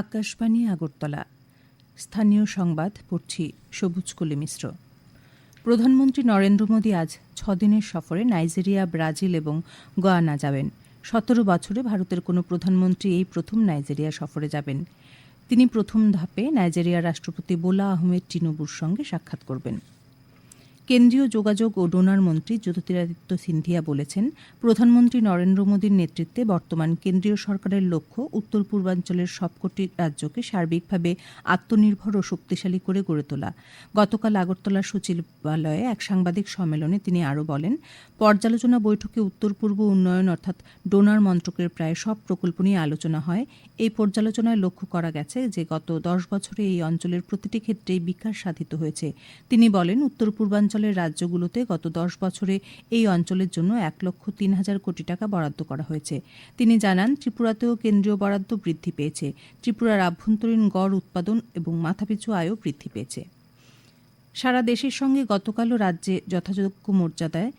আকাশবাণী আগরতলা। স্থানীয় সংবাদ, পড়ছি সবুজ কলি মিশ্র। প্রধানমন্ত্রী নরেন্দ্র মোদী আজ ছদিনের সফরে নাইজেরিয়া, ব্রাজিল এবং গোয়ানা যাবেন। সতেরো বছরে ভারতের কোনো প্রধানমন্ত্রী এই প্রথম নাইজেরিয়া সফরে যাবেন। তিনি প্রথম ধাপে নাইজেরিয়ার রাষ্ট্রপতি বোলা আহমেদ টিনুবুর সঙ্গে সাক্ষাৎ করবেন। কেন্দ্রীয় যোগাযোগ ও ডোনার মন্ত্রী জ্যোতিরাদিত্য সিন্ধিয়া বলেছেন, প্রধানমন্ত্রী নরেন্দ্র মোদীর নেতৃত্বে বর্তমান কেন্দ্রীয় সরকারের লক্ষ্য উত্তর পূর্বাঞ্চলের সবকটি রাজ্যকে সার্বিকভাবে আত্মনির্ভর ও শক্তিশালী করে গড়ে তোলা। গতকাল আগরতলার সচিবালয়ে এক সাংবাদিক সম্মেলনে তিনি আরও বলেন, পর্যালোচনা বৈঠকে উত্তর পূর্ব উন্নয়ন অর্থাৎ ডোনার মন্ত্রকের প্রায় সব প্রকল্প নিয়ে আলোচনা হয়। এই পর্যালোচনায় লক্ষ্য করা গেছে যে গত দশ বছরে এই অঞ্চলের প্রতিটি ক্ষেত্রেই বিকাশ সাধিত হয়েছে। তিনি বলেন, উত্তর পূর্বাঞ্চলের রাজ্যগুলোতে গত দশ বছরে এই অঞ্চলের জন্য এক লক্ষ তিন হাজার কোটি টাকা বরাদ্দ করা হয়েছে। তিনি জানান, ত্রিপুরাতেও কেন্দ্রীয় বরাদ্দ বৃদ্ধি পেয়েছে। ত্রিপুরার আভ্যন্তরীণ গড় উৎপাদন এবং মাথাপিছু আয়ও বৃদ্ধি পেয়েছে। সারা দেশের সঙ্গে গতকালও রাজ্যে যথাযোগ্য মর্যাদায়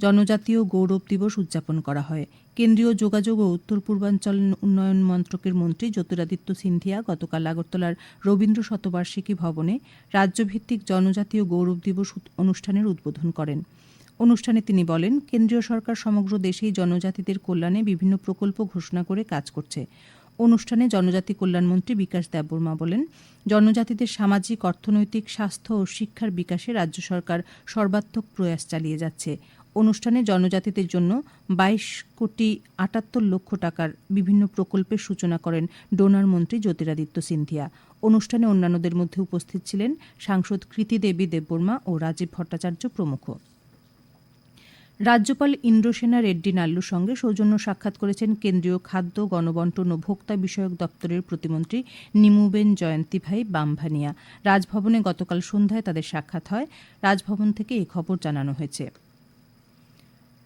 জনজাতীয় গৌরব দিবস উদযাপন করা হয়। কেন্দ্রীয় যোগাযোগ ও উত্তর পূর্বাঞ্চল উন্নয়ন মন্ত্রকের মন্ত্রী জ্যোতিরাদিত্য সিন্ধিয়া গতকাল আগরতলার রবীন্দ্র শতবার্ষিকী ভবনে রাজ্যভিত্তিক জনজাতীয় গৌরব দিবস অনুষ্ঠানের উদ্বোধন করেন। অনুষ্ঠানে তিনি বলেন, কেন্দ্রীয় সরকার সমগ্র দেশেই জনজাতিদের কল্যাণে বিভিন্ন প্রকল্প ঘোষণা করে কাজ করছে। অনুষ্ঠানে জনজাতি কল্যাণমন্ত্রী বিকাশ দেববর্মা বলেন, জনজাতিদের সামাজিক, অর্থনৈতিক, স্বাস্থ্য ও শিক্ষার বিকাশে রাজ্য সরকার সর্বাত্মক প্রয়াস চালিয়ে যাচ্ছে। অনুষ্ঠানে জনজাতিদের জন্য বাইশ কোটি আটাত্তর লক্ষ টাকার বিভিন্ন প্রকল্পের সূচনা করেন ডোনার মন্ত্রী জ্যোতিরাদিত্য সিন্ধিয়া। অনুষ্ঠানে অন্যান্যদের মধ্যে উপস্থিত ছিলেন সাংসদ কৃতি দেবী দেববর্মা ও রাজীব ভট্টাচার্য প্রমুখ। রাজ্যপাল ইন্দ্রসেনা রেড্ডি নাল্লুর সঙ্গে সৌজন্য সাক্ষাৎ করেছেন কেন্দ্রীয় খাদ্য, গণবন্টন ও ভোক্তা বিষয়ক দপ্তরের প্রতিমন্ত্রী নিমুবেন জয়ন্তীভাই বামভানিয়া। রাজভবনে গতকাল সন্ধ্যায় তাদের সাক্ষাৎ হয়। রাজভবন থেকে এই খবর জানানো হয়েছে।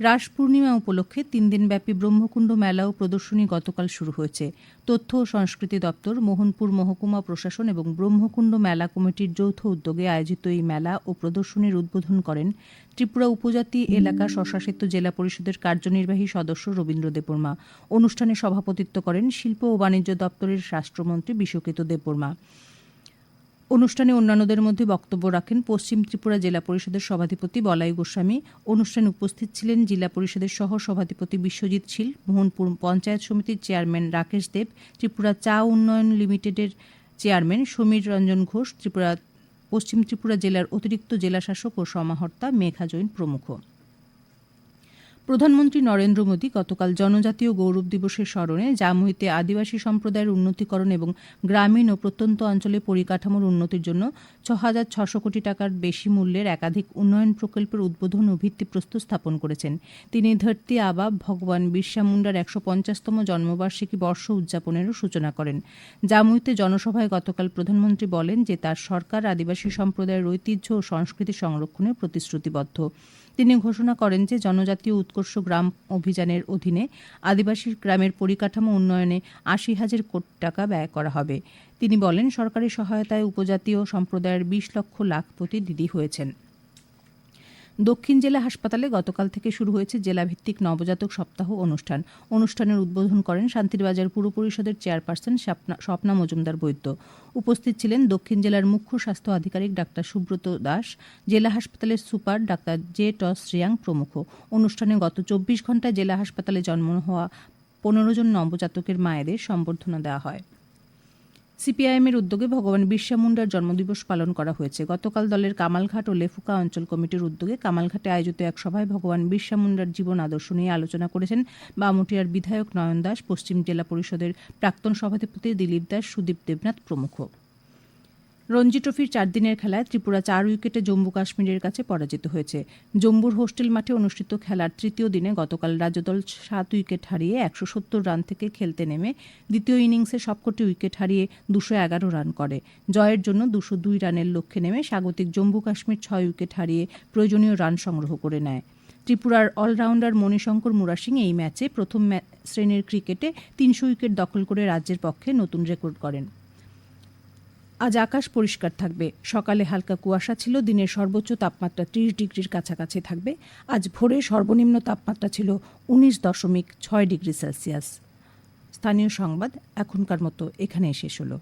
রাস পূর্ণিমা উপলক্ষে তিন দিনব্যাপী ব্রহ্মকুণ্ড মেলা ও প্রদর্শনী গতকাল শুরু হয়েছে। তথ্য ও সংস্কৃতি দপ্তর, মোহনপুর মহকুমা প্রশাসন এবং ব্রহ্মকুণ্ড মেলা কমিটির যৌথ উদ্যোগে আয়োজিত এই মেলা ও প্রদর্শনীর উদ্বোধন করেন ত্রিপুরা উপজাতি এলাকা স্বশাসিত জেলা পরিষদের কার্যনির্বাহী সদস্য রবীন্দ্র দেববর্মা। অনুষ্ঠানে সভাপতিত্ব করেন শিল্প ও বাণিজ্য দপ্তরের রাষ্ট্রমন্ত্রী বিশ্বকিত দেববর্মা। অনুষ্ঠানে অন্যান্যদের মধ্যে বক্তব্য রাখেন পশ্চিম ত্রিপুরা জেলা পরিষদের সভাধিপতি বলাই গোস্বামী। অনুষ্ঠানে উপস্থিত ছিলেন জেলা পরিষদের সহ সভাধিপতি বিশ্বজিৎ শীল, মোহনপুর পঞ্চায়েত সমিতির চেয়ারম্যান রাকেশ দেব, ত্রিপুরা চা উন্নয়ন লিমিটেডের চেয়ারম্যান সমীর রঞ্জন ঘোষ, ত্রিপুরা, পশ্চিম ত্রিপুরা জেলার অতিরিক্ত জেলাশাসক ও সমাহর্তা মেঘা জৈন প্রমুখ। প্রধানমন্ত্রী নরেন্দ্র মোদী গতকাল জনজাতীয় গৌরব দিবসের স্মরণে জামুইতে আদিবাসী সম্প্রদায়ের উন্নতিকরণ এবং গ্রামীণ ও প্রত্যন্ত অঞ্চলে পরিকাঠামোর উন্নতির জন্য ছ হাজার ছশো কোটি টাকার বেশি মূল্যের একাধিক উন্নয়ন প্রকল্পের উদ্বোধন ও ভিত্তিপ্রস্তর স্থাপন করেছেন। তিনি ধরতি আবা, ভগবান বিরসা মুন্ডার একশো পঞ্চাশতম জন্মবার্ষিকী বর্ষ উদযাপনেরও সূচনা করেন। জামুইতে জনসভায় গতকাল প্রধানমন্ত্রী বলেন যে তার সরকার আদিবাসী সম্প্রদায়ের ঐতিহ্য ও সংস্কৃতি সংরক্ষণে প্রতিশ্রুতিবদ্ধ। তিনি ঘোষণা করেন যে জনজাতীয় উৎকর্ষ গ্রাম অভিযানের অধীনে আদিবাসী গ্রামের পরিকাঠামো উন্নয়নে আশি হাজার কোটি টাকা ব্যয় করা হবে। তিনি বলেন, সরকারি সহায়তায় উপজাতীয় সম্প্রদায়ের বিশ লক্ষ লাখ প্রতি দিদি হয়েছেন। দক্ষিণ জেলা হাসপাতালে গতকাল থেকে শুরু হয়েছে জেলাভিত্তিক নবজাতক সপ্তাহ অনুষ্ঠান। অনুষ্ঠানের উদ্বোধন করেন শান্তিরবাজার পুর পরিষদের চেয়ারপারসন স্বপ্না স্বপ্না মজুমদার বৈদ্য। উপস্থিত ছিলেন দক্ষিণ জেলার মুখ্য স্বাস্থ্য আধিকারিক ডাক্তার সুব্রত দাস, জেলা হাসপাতালের সুপার ডাক্তার জে টস শ্রিয়াং প্রমুখ। অনুষ্ঠানে গত চব্বিশ ঘন্টায় জেলা হাসপাতালে জন্ম হওয়া পনেরো জন নবজাতকের মায়েদের সম্বর্ধনা দেওয়া হয়। সিপিআইএমের উদ্যোগে ভগবান বিরসা মুন্ডার জন্মদিবস পালন করা হয়েছে। গতকাল দলের কামালঘাট ও লেফুকা অঞ্চল কমিটির উদ্যোগে কামালঘাটে আয়োজিত এক সভায় ভগবান বিরসা মুন্ডার জীবন আদর্শ নিয়ে আলোচনা করেছেন বামুটিয়ার বিধায়ক নয়ন দাস, পশ্চিম জেলা পরিষদের প্রাক্তন সভাধিপতি দিলীপ দাস, সুদীপ দেবনাথ প্রমুখ। রঞ্জি ট্রফির চার দিনের খেলায় ত্রিপুরা চার উইকেটে জম্মু কাশ্মীরের কাছে পরাজিত হয়েছে। জম্মুর হোস্টেল মাঠে অনুষ্ঠিত খেলার তৃতীয় দিনে গতকাল রাজ্যদল সাত উইকেট হারিয়ে একশো সত্তর রান থেকে খেলতে নেমে দ্বিতীয় ইনিংসে সবকটি উইকেট হারিয়ে দুশো এগারো রান করে। জয়ের জন্য দুশো দুই রানের লক্ষ্যে নেমে স্বাগতিক জম্মু কাশ্মীর ছয় উইকেট হারিয়ে প্রয়োজনীয় রান সংগ্রহ করে নেয়। ত্রিপুরার অলরাউন্ডার মণিশঙ্কর মুরাসিং এই ম্যাচে প্রথম শ্রেণির ক্রিকেটে তিনশো উইকেট দখল করে রাজ্যের পক্ষে নতুন রেকর্ড করেন আজ আকাশ পরিষ্কার থাকবে। সকালে হালকা কুয়াশা ছিল, দিনের সর্বোচ্চ তাপমাত্রা ত্রিশ ডিগ্রির কাছাকাছি থাকবে। আজ ভোরে সর্বনিম্ন তাপমাত্রা ছিল উনিশ দশমিক ছয় ডিগ্রি সেলসিয়াস। স্থানীয় সংবাদ এখনকার মতো এখানে শেষ হলো।